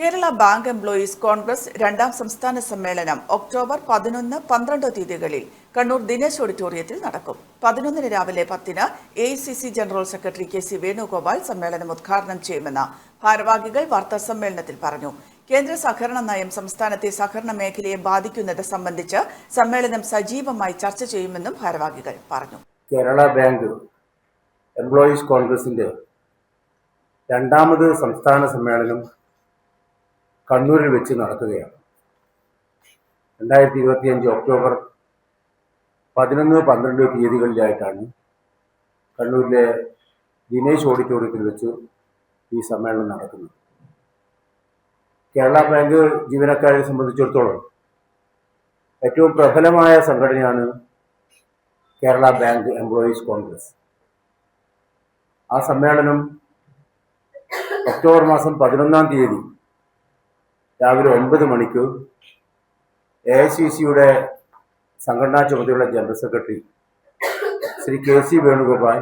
Kerala bank employees Congress രണ്ടാം സംസ്ഥാന സമ്മേളനം ഒക്ടോബർ പതിനൊന്ന് പന്ത്രണ്ട് തീയതികളിൽ കണ്ണൂർ ദിനേശ് ഓഡിറ്റോറിയത്തിൽ നടക്കും. പതിനൊന്നിന് രാവിലെ പത്തിന് A general secretary K C Venugopal സമ്മേളനം ഉദ്ഘാടനം ചെയ്യുമെന്ന് ഭാരവാഹികൾ വാർത്താ സമ്മേളനത്തിൽ പറഞ്ഞു. കേന്ദ്ര സഹകരണ നയം സംസ്ഥാനത്തെ സഹകരണ മേഖലയെ ബാധിക്കുന്നത് സംബന്ധിച്ച് സമ്മേളനം സജീവമായി ചർച്ച ചെയ്യുമെന്നും ഭാരവാഹികൾ പറഞ്ഞു. കേരള ബാങ്ക് എംപ്ലോയീസ് കോൺഗ്രസിന്റെ രണ്ടാമത് സംസ്ഥാന സമ്മേളനം കണ്ണൂരിൽ വെച്ച് നടക്കുകയാണ്. രണ്ടായിരത്തി ഇരുപത്തിയഞ്ച് ഒക്ടോബർ പതിനൊന്ന് പന്ത്രണ്ട് തീയതികളിലായിട്ടാണ് കണ്ണൂരിലെ ദിനേശ് ഓഡിറ്റോറിയത്തിൽ വെച്ച് ഈ സമ്മേളനം നടക്കുന്നത്. കേരള ബാങ്ക് ജീവനക്കാരെ സംബന്ധിച്ചിടത്തോളം ഏറ്റവും പ്രബലമായ സംഘടനയാണ് കേരള ബാങ്ക് എംപ്ലോയീസ് കോൺഗ്രസ്. ആ സമ്മേളനം ഒക്ടോബർ മാസം പതിനൊന്നാം തീയതി രാവിലെ ഒൻപത് മണിക്ക് എ ഐ സി സിയുടെ സംഘടനാ ചുമതലയുള്ള general secretary Shri K C Venugopal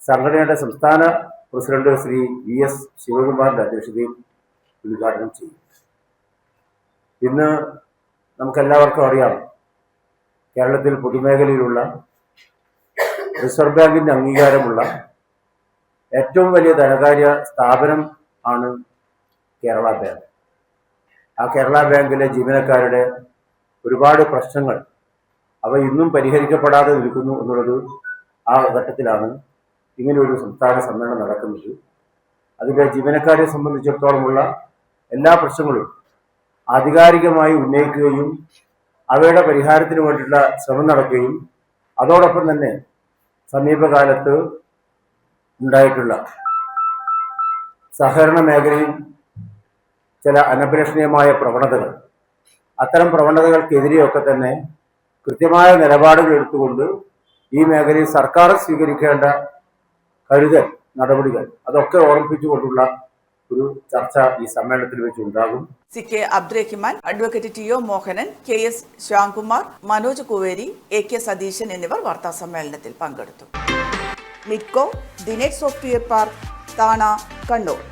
സംഘടനയുടെ സംസ്ഥാന പ്രസിഡന്റ് ശ്രീ വി എസ് ശിവകുമാറിന്റെ അധ്യക്ഷതയിൽ ഉദ്ഘാടനം ചെയ്യും. ഇന്ന് നമുക്കെല്ലാവർക്കും അറിയാം കേരളത്തിൽ പൊതുമേഖലയിലുള്ള റിസർവ് ബാങ്കിന്റെ അംഗീകാരമുള്ള ഏറ്റവും വലിയ ധനകാര്യ സ്ഥാപനം ആണ് കേരള ബാങ്ക്. ആ കേരള ബാങ്കിലെ ജീവനക്കാരുടെ ഒരുപാട് പ്രശ്നങ്ങൾ അവ ഇന്നും പരിഹരിക്കപ്പെടാതെ നിൽക്കുന്നു എന്നുള്ളത് ആ ഘട്ടത്തിലാണ് ഇങ്ങനെയൊരു സംസ്ഥാന സമ്മേളനം നടക്കുന്നത്. അതിന്റെ ജീവനക്കാരെ സംബന്ധിച്ചിടത്തോളമുള്ള എല്ലാ പ്രശ്നങ്ങളും ആധികാരികമായി ഉന്നയിക്കുകയും അവയുടെ പരിഹാരത്തിന് വേണ്ടിയിട്ടുള്ള ശ്രമം നടക്കുകയും അതോടൊപ്പം തന്നെ സമീപകാലത്ത് ഉണ്ടായിട്ടുള്ള സഹകരണ മേഖലയിൽ ചില അനഭിലഷണീയമായ പ്രവണതകൾ. അത്തരം പ്രവണതകൾക്കെതിരെയൊക്കെ തന്നെ കൃത്യമായ നിലപാടുകൾ എടുത്തുകൊണ്ട് ഈ മേഖലയിൽ സർക്കാർ സ്വീകരിക്കേണ്ട കരുതൽ നടപടികൾ അതൊക്കെ ഓർമ്മിപ്പിച്ചുകൊണ്ടുള്ള ഒരു ചർച്ച ഈ സമ്മേളനത്തിൽ വെച്ച് ഉണ്ടാകും. C K Abdurahiman advocate T O Mohanan K S Shyamkumar Manoj Kuveri A K Satheesan എന്നിവർ വാർത്താ സമ്മേളനത്തിൽ പങ്കെടുത്തു. മിഡ്കോ ദിനേഷ് സോഫ്റ്റ്വെയർ പാർക്ക് താണ കണ്ണൂർ.